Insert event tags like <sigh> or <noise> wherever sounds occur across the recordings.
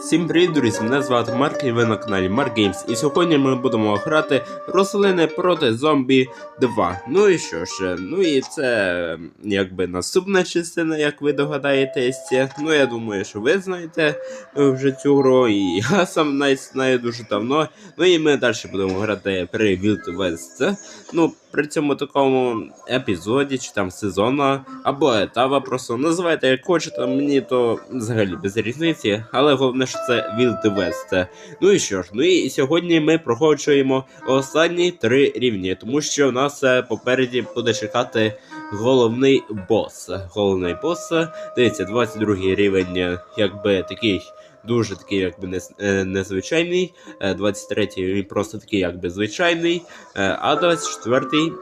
Всім привіт, друзі! Мене звати Марк і ви на каналі Mark Games. І сьогодні ми будемо грати рослини проти зомбі 2. Ну і що ж, ну і це якби наступна частина, як ви догадаєтесь. Ну я думаю, що ви знаєте е, вже цю гру, і <laughs> я сам знаю дуже давно. Ну і ми далі будемо грати при Wild West. Ну, при цьому такому епізоді чи там сезону або етапа, просто називайте як хочете, мені то взагалі без різниці, але головне, що це Wild West. Ну і що ж, ну і сьогодні ми проходжуємо останні три рівні, тому що в нас е, попереді буде чекати головний бос. Головний бос, дивіться, 22 рівень, е, якби такий. Дуже такий, якби е, незвичайний, е, 23-й він просто такий, якби звичайний, е, а 24-й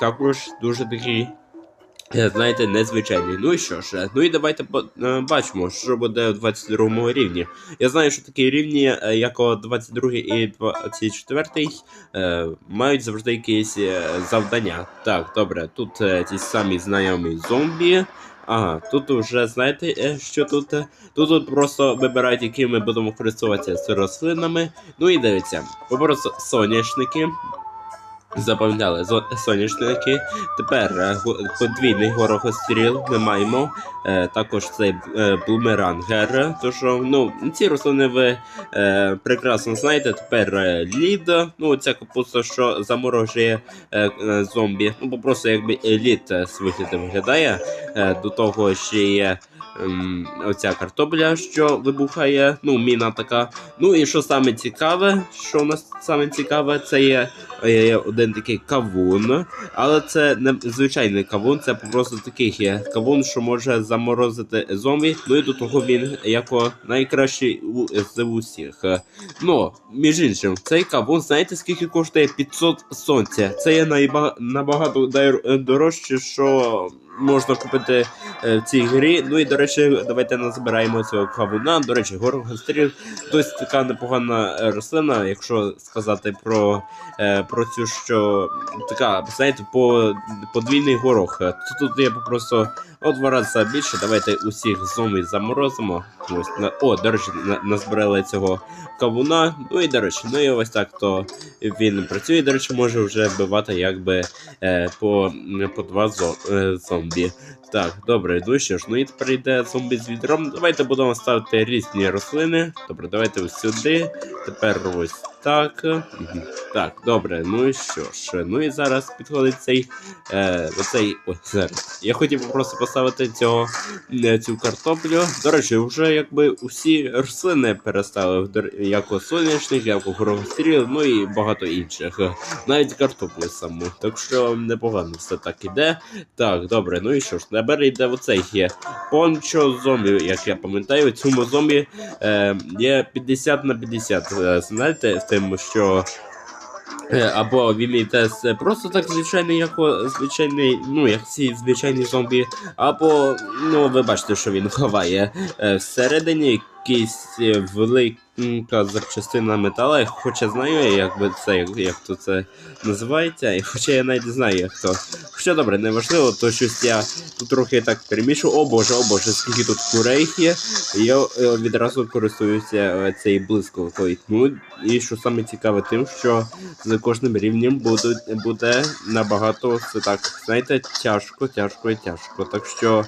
також дуже такий Е, Знаєте, незвичайний. Ну і що ж, е, ну і давайте е, бачимо, що буде у 22 рівні. Я знаю, що такі рівні, е, як о 22 і 24, е, мають завжди якісь е, завдання. Так, добре, тут е, ті самі знайомі зомбі. Ага, тут вже знаєте, е, що тут? Тут, тут просто вибирають, які ми будемо користуватися з рослинами. Ну і дивіться, просто соняшники. Зо- соняшники. Тепер е, подвійний горохостріл ми маємо. Е, також цей е, блумерангер. То що, ну, ці рослини ви прекрасно знаєте. Тепер лід. Ну, ця капуста, що заморожує зомбі. Ну, бо просто якби лід з вигляду виглядає. До того ще є. ем, Оця картопля, що вибухає, ну, міна така. Ну і що саме цікаве, що у нас саме цікаве, це є є один такий кавун, але це не звичайний кавун, це просто такий є кавун, що може заморозити зомбі. Ну і до того він як найкращий з усіх. Ну, між іншим, цей кавун, знаєте, скільки коштує 500 сонця. Це є найба... набагато дорожче, що можна купити е, в цій грі. Ну і до речі, давайте назбираємо цього кавуна. До речі, горгостріл досить така непогана е, рослина, якщо сказати про е, про цю, що така, знаєте, по подвійний горох. Тут, тут є просто о два рази більше. Давайте усіх зомбі заморозимо. Ось на о, до речі, на, назбирали цього кавуна. Ну і до речі, ну і ось так то він працює. До речі, може вже вбивати якби е, по, по два зо, е, зомбі. Так, добре, ну що ж, ну і тепер йде зомбі з відром. Давайте будемо ставити різні рослини. Добре, давайте ось сюди. Тепер ось так. Так, добре, ну і що ж. Ну і зараз підходить цей. Е, оцей. Ой, зараз. Я хотів просто поставити цього, е, цю картоплю. До речі, вже якби усі рослини переставив, Дор- як у соняшник, як у горохостріл, ну і багато інших. Навіть картоплю саму. Так що непогано все так іде. Так, добре, ну і що ж, тепер йде оцей є пончо зомбі, як я пам'ятаю, цьому зомбі е, є 50 на 50. Е, знаєте, з тим, що. Е, Або він йде просто так звичайний, як звичайний, ну як ці звичайні зомбі, або ну ви бачите, що він ховає е, всередині якийсь е, велика запчастина метала, хоча знаю, як би це, як, як то це називається, і хоча я навіть знаю, як то. Хоча добре, неважливо, то щось я тут трохи так перемішую. О боже, о боже, скільки тут курей є. Я е, відразу користуюся е, цією блискавкою. Ну і що саме цікаве, тим, що за кожним рівнем буде, буде набагато все так, знаєте, тяжко, тяжко і тяжко. Так що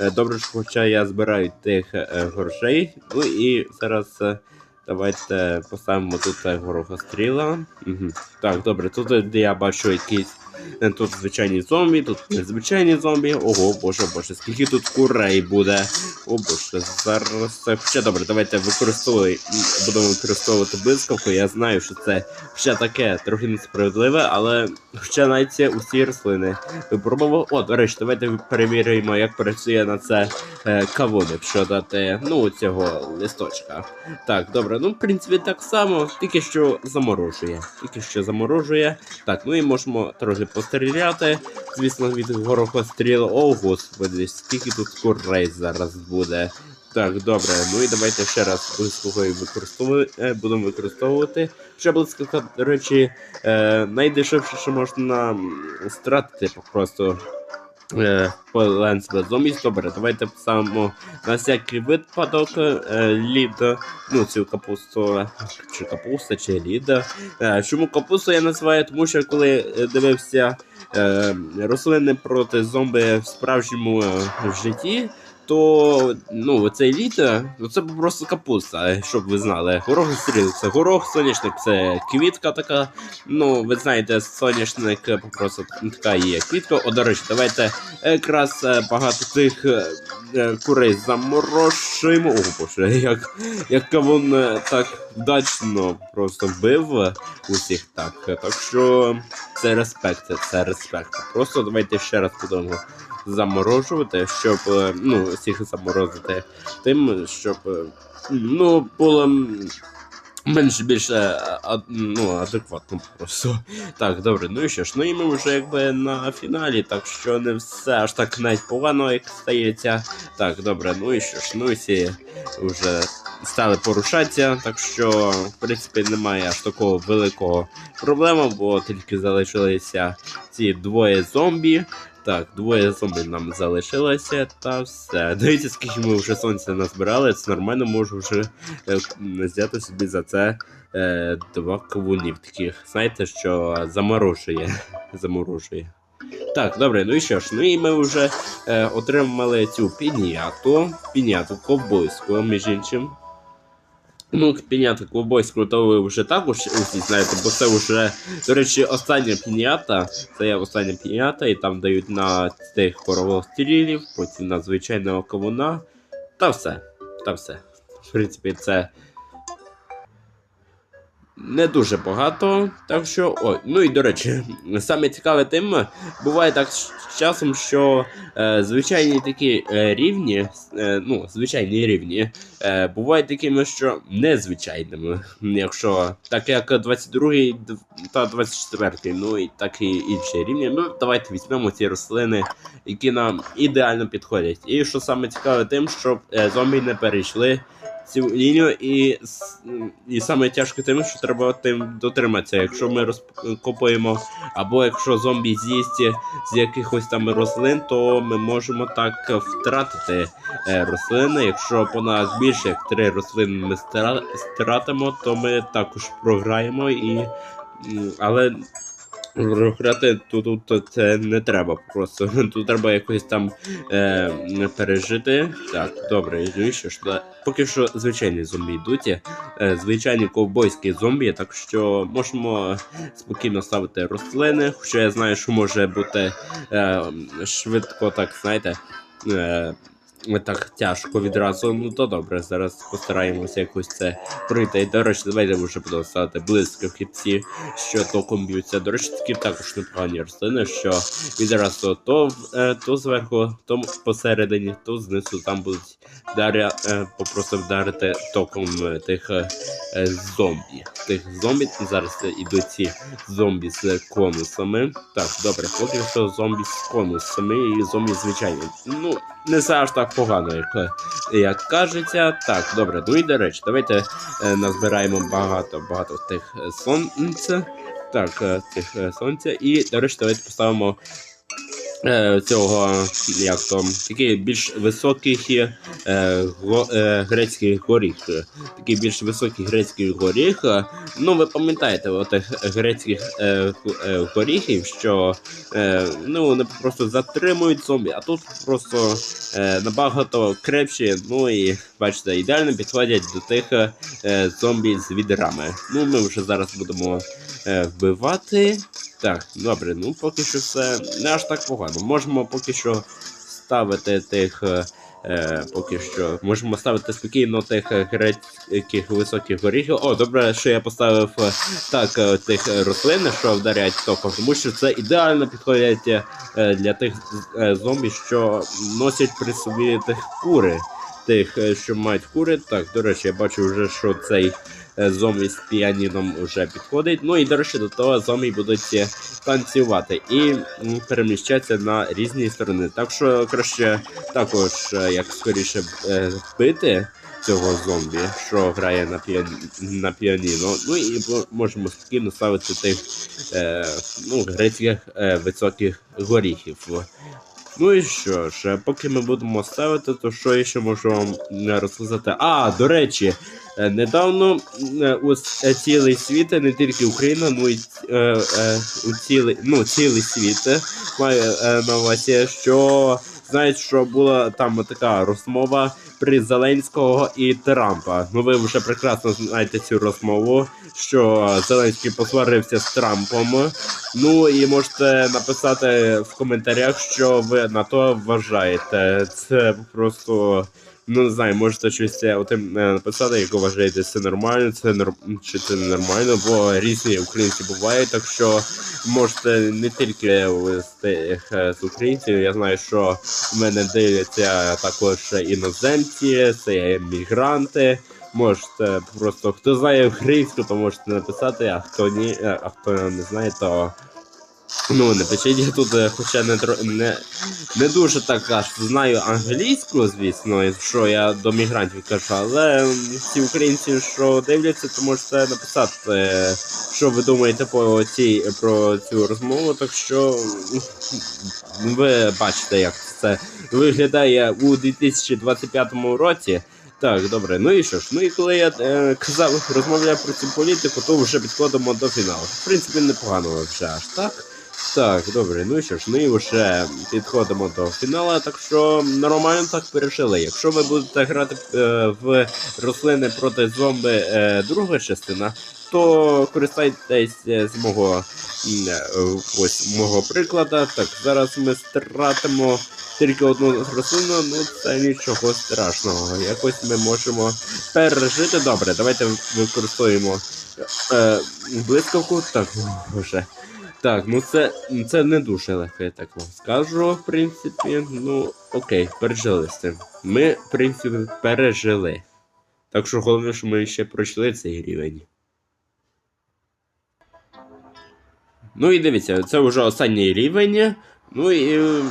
добре, що хоча я збираю тих е, грошей. Ну і зараз. е, Давайте поставимо тут е, горохостріла. Угу. Так, добре, тут е, я бачу якісь. Е, Тут звичайні зомбі, тут незвичайні зомбі. Ого, боже, боже, скільки тут курей буде. О боже, зараз. це- Хоча добре, давайте використовуй, будемо використовувати блискавку. Я знаю, що це ще таке трохи несправедливе, але хоча навіть усі рослини випробував. О, до речі, давайте перевіримо, як працює на це е, кавун, якщо дати ну цього листочка. Так, добре, ну в принципі так само, тільки що заморожує. Тільки що заморожує. Так, ну і можемо трохи постріляти. Звісно, від горохострілу. О, господи, скільки тут курей зараз буде. Так, добре, ну і давайте ще раз блискавкою використовувати, е, будемо використовувати. Ще блискавка, до речі, е, найдешевше, що можна стратити просто. Е, vs. Zombies. Добре, давайте писамо на всякий випадок е, лід, ну цю капусту, чи капуста, чи ліда. Е, чому капусту я називаю? Тому що коли е, дивився рослини проти зомби в справжньому е, житті, то ну, цей лід, е, ну, це просто капуста, щоб ви знали. Горох стріл, це горох, соняшник це квітка така. Ну, ви знаєте, соняшник просто така є квітка. О, до речі, давайте якраз е, багато цих е, е, курей заморошуємо. О, боже, як, як кавун е, так вдачно просто вбив е, усіх так. Е, Так що це респект, це респект. Просто давайте ще раз будемо заморожувати, щоб е, ну, всіх заморозити тим, щоб е, ну, було. Менш більше е, ну, адекватно просто. Так, добре, ну і що ж, ну і ми вже якби на фіналі, так що не все аж так навіть погано, як стається. Так, добре, ну і що ж, ну і всі вже стали порушатися, так що, в принципі, немає аж такого великого проблеми, бо тільки залишилися ці двоє зомбі. Так, двоє зомбі нам залишилося, та все. Дивіться, скільки ми вже сонця назбирали, це нормально можу вже е, взяти собі за це е, два кавунів таких. Знаєте, що заморожує. <laughs> заморожує. Так, добре, ну і що ж, ну і ми вже е, отримали цю піняту, піняту ковбойську, між іншим. Ну, пінята ковбойську, то ви вже також усі знаєте, бо це вже, до речі, остання пінята. Це є остання пінята, і там дають на тих коровострілів, потім на звичайного кавуна. Та все. Та все. В принципі, це не дуже багато. Так що. Ой, ну і до речі, саме цікаве тим, буває так з часом, що е, звичайні такі е, рівні, е, ну, звичайні рівні, е, бувають такими, що незвичайними. Якщо так як 22 та 24, ну і так і інші рівні. Ну, давайте візьмемо ці рослини, які нам ідеально підходять. І що саме цікаве тим, щоб е, зомбі не перейшли цю лінію, і, і саме тяжко тим, що треба тим дотриматися. Якщо ми розкопуємо, або якщо зомбі з'їсть з якихось там рослин, то ми можемо так втратити е, рослини. Якщо по нас більше як три рослини ми стратимо, то ми також програємо і. Але програти тут, тут це не треба просто. <laughs> Тут треба якось там е, пережити. Так, добре, і що ж, поки що звичайні зомбі йдуть. е, Звичайні ковбойські зомбі, так що можемо спокійно ставити рослини. Хоча я знаю, що може бути е, швидко, так знаєте. Е, так тяжко відразу, ну то добре, зараз постараємося якось це пройти. До речі, давайте вже будемо ставити блискавки що током б'ються. До речі, такі також непогані рослини, що відразу то, е, то зверху, то посередині, то знизу там будуть даря, е, попросту вдарити током е, тих зомбі. Тих зомбі зараз ідуть ці зомбі з конусами. Так, добре, поки що зомбі з конусами і зомбі звичайні. Ну, не все аж так погано, як, як кажеться. Так, добре, ну і до речі, давайте е, назбираємо багато багато тих е, сонця. Так, е, тих е, сонця. І, до речі, давайте поставимо цього, як то, такий більш високий е, го, е, грецький горіх. Такий більш високий грецький горіх. Е, Ну, ви пам'ятаєте, отих грецьких е, е, горіхів, що е, ну, вони просто затримують зомбі, а тут просто е, набагато крепші, ну і бачите, ідеально підходять до тих е, зомбі з відрами. Ну, ми вже зараз будемо е, вбивати. Так, добре, ну поки що все не аж так погано. Можемо поки що ставити тих. е, Е, поки що можемо ставити спокійно тих грецьких високих горіхів. О, добре, що я поставив е, так е, тих рослин, що вдаряють током, тому що це ідеально підходять для тих зомбі, що носять при собі тих кури. Тих, що мають кури. Так, до речі, я бачу вже, що цей зомбі з піаніном вже підходить. Ну і до речі, до того зомбі будуть е, танцювати і переміщатися на різні сторони. Так що краще також е, як скоріше е, вбити цього зомбі, що грає на піані... на піаніно. Ну і можемо спокійно ставити тих е, ну, грецьких е, високих горіхів. Ну і що ж, е, поки ми будемо ставити, то що я ще можу вам е, розказати? А, до речі, е, недавно е, с- е, цілий світ, е, не тільки Україна, ну і е, е, цілий, ну, цілий світ е, має е, на увазі, що знають, що була там така розмова при Зеленського і Трампа. Ну ви вже прекрасно знаєте цю розмову, що Зеленський посварився з Трампом. Ну і можете написати в коментарях, що ви на то вважаєте. Це просто. Ну, не знаю, можете щось е, отим е, написати, як вважаєте, це нормально, це норм... чи це не нормально, бо різні українці бувають, так що можете не тільки е, з українців. Я знаю, що в мене дивляться також іноземці, це мігранти. Можете просто хто знає українську, то можете написати, а хто ні, е, а хто не знає, то ну не пишіть я тут, е, хоча не не, не дуже так аж знаю англійську, звісно, що я до мігрантів кажу, але ці українці, що дивляться, то можете написати, що ви думаєте по цій про цю розмову. Так що ви бачите, як це виглядає у 2025 році. Так, добре, ну і що ж? Ну і коли я е, казав, розмовляв про цю політику, то вже підходимо до фіналу. В принципі, непогано вже аж так. Так, добре, ну що ж, ми вже підходимо до фіналу, так що нормально так пережили. Якщо ви будете грати е, в рослини проти зомби е, друга частина, то користайтесь е, з мого е, ось мого прикладу. Так, зараз ми стратимо тільки одну рослину, ну це нічого страшного. Якось ми можемо пережити. Добре, давайте використовуємо е, блискавку. Так, вже. Так, ну це, це не дуже легко, я так вам скажу, в принципі. Ну, окей, пережили з цим. Ми, в принципі, пережили. Так що головне, що ми ще пройшли цей рівень. Ну і дивіться, це вже останній рівень. Ну і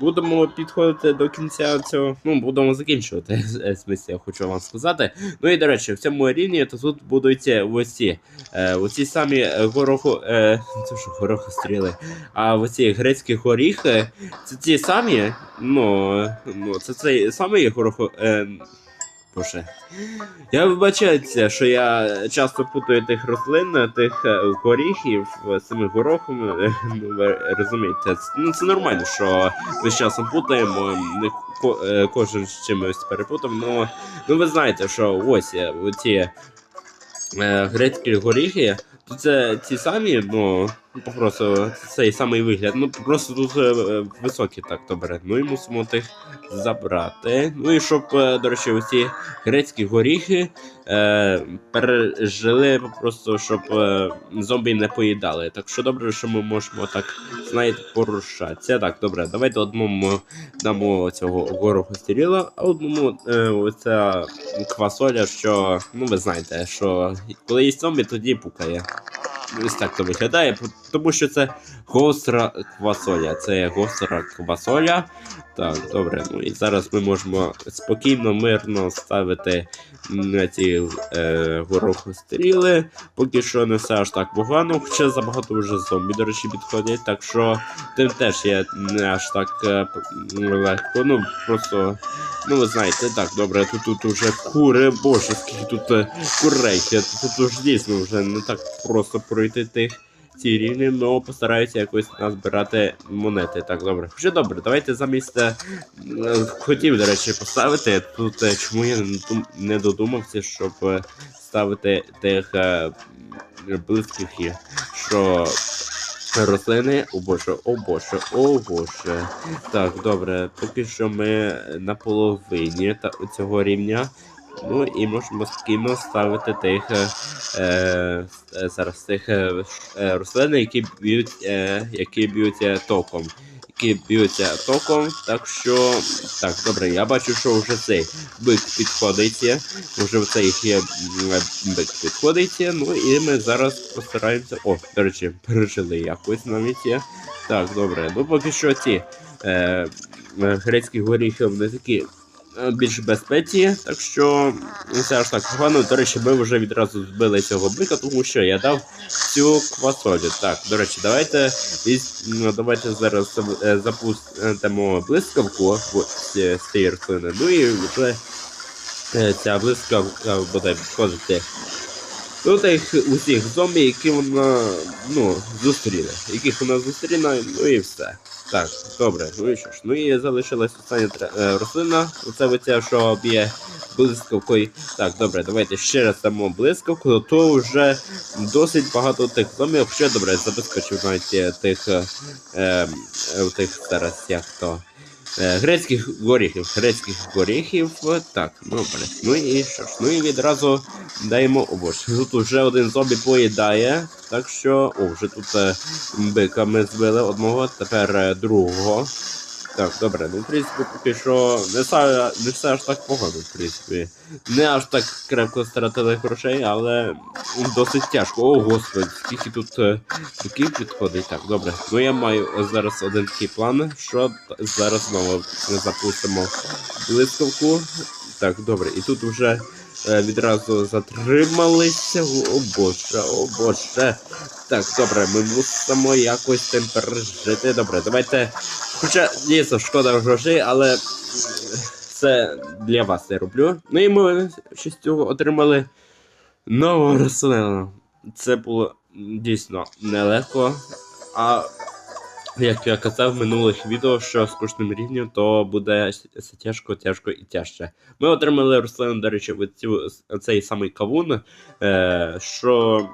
будемо підходити до кінця цього. Ну, будемо закінчувати. <laughs> е, я хочу вам сказати. Ну і до речі, в цьому рівні то тут будуть оці. Е, оці самі е, гороху. Е, <laughs> це що горохостріли. А оці грецькі горіхи, це ті самі. Ну, е, ну це цей самий горохо. Е, Боже. Я вибачаюся, що я часто путаю тих рослин, тих е, горіхів з цими горохами. <laughs> Ну, ви розумієте, ну, це нормально, що ми з часом путаємо, не е, кожен з чимось перепутав. Ну, ну ви знаєте, що ось е, оці е, грецькі горіхи, то це ті самі, ну, просто цей самий вигляд. Ну, просто тут е, високі так добре. Ну і мусимо тих забрати. Ну і щоб, е, до речі, оці грецькі горіхи е, пережили просто, щоб е, зомбі не поїдали. Так що добре, що ми можемо так, знаєте, порушатися. Так, добре, давайте одному дамо цього гороху стріла, а одному е, оця квасоля, що, ну ви знаєте, що коли є зомбі, тоді пукає. Ось так то виглядає, тому що це гостра квасоля. Це гостра квасоля. Так, добре. Ну і зараз ми можемо спокійно, мирно ставити на ці е, горохостріли. Поки що не все аж так погано, хоча забагато вже зомбі, до речі, підходять. Так що тим теж є не аж так е, легко. Ну просто, ну ви знаєте, так, добре, тут, тут уже кури, боже, скільки тут е, курей. Тут, тут уж дійсно вже не так просто пройти тих. Ці рівні, але постараюся якось назбирати монети. Так, добре. Вже добре, давайте замість. е, Хотів, до речі, поставити. Тут е, чому я не додумався, щоб е, ставити тих блискавки, що рослини. О боже, о боже, о боже. Так, добре, поки що ми на половині цього рівня. Ну і можемо спокійно ставити тих е, е, зараз тих е, е, рослин, які б'ють, е, які б'ються током. Які б'ються током, так що так, добре, я бачу, що вже цей бик підходить. Вже цей є бик підходить. Ну і ми зараз постараємося. О, до речі, пережили якось навіть. Так, добре. Ну поки що ці е, е, грецькі горіхи вони такі е, більш безпеці, так що не все аж так погано. До речі, ми вже відразу збили цього бика, тому що я дав цю квасолю. Так, до речі, давайте ну, давайте зараз е, запустимо блискавку з цієї рослини. Ну і вже е, ця блискавка буде підходити до тих усіх зомбі, які вона ну, зустріне. Яких вона зустріне, ну і все. Так, добре, ну і що ж. Ну і залишилась остання е, рослина. Оце оця, що б'є блискавкою. Так, добре, давайте ще раз дамо блискавку, то вже досить багато тих зомбів. Ще добре, забезпечив навіть е, тих е, е, е, тих зараз як то. Е, грецьких горіхів, грецьких горіхів, так, добре. Ну і що ж, ну і відразу даємо обоч. Тут вже один зомбі поїдає, так що. О, вже тут е, бика ми збили одного, тепер е, другого. Так, добре, ну в принципі поки що не все, не все аж так погано, в принципі. Не аж так крепко стратили грошей, але досить тяжко. О, господи, скільки тут е, биків підходить. Так, добре. Ну я маю зараз один такий план, що зараз знову запустимо блискавку. Так, добре, і тут вже е, відразу затрималися. О боже, о боже. Так, добре, ми мусимо якось цим пережити. Добре, давайте. Хоча дійсно шкода грошей, але це для вас я роблю. Ну і ми цього отримали нову рослину. Це було дійсно нелегко. А як я казав в минулих відео, що з кожним рівнем, то буде все тяжко, тяжко і тяжче. Ми отримали рослину, до речі, цей самий кавун, е, що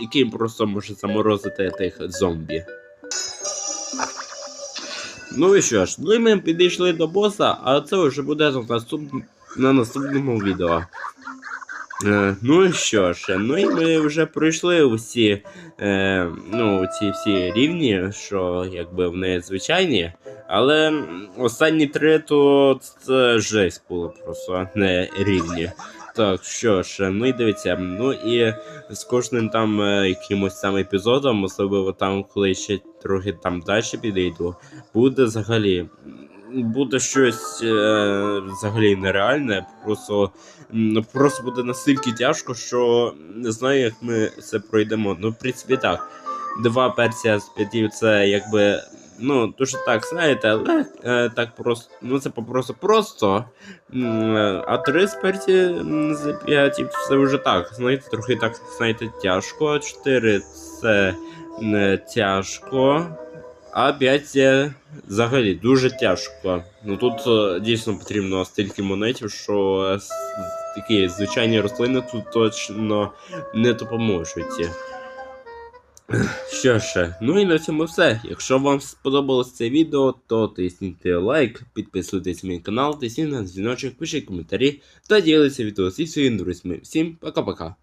який просто може заморозити тих зомбі. Ну і що ж, ну ми підійшли до боса, а це вже буде на, наступ... на наступному відео. Е, ну і що ж, ну і ми вже пройшли усі е, ну, ці всі рівні, що якби вони звичайні. Але останні три то це жесть було просто не рівні. Так, що ж, ну і дивіться, ну і з кожним там е, якимось там епізодом, особливо там, коли ще трохи там далі підійду, буде взагалі. Буде щось е, взагалі нереальне, просто, просто буде настільки тяжко, що не знаю, як ми це пройдемо. Ну, в принципі, так. Два перця з п'ятів це якби. Ну, дуже так, знаєте, але е, так просто. Ну, це просто просто. Е, А три м, з п'ятів це вже так. Знаєте, трохи так, знаєте, тяжко. Чотири це не тяжко. А 5 це взагалі дуже тяжко. Ну тут е, дійсно потрібно стільки монетів, що е, такі звичайні рослини тут точно не допоможуть. Що ще? ну і на цьому все. Якщо вам сподобалось це відео, то тисніть лайк, підписуйтесь на мій канал, тисніть на дзвіночок, пишіть коментарі та діліться відео зі своїми друзями. Всім пока-пока.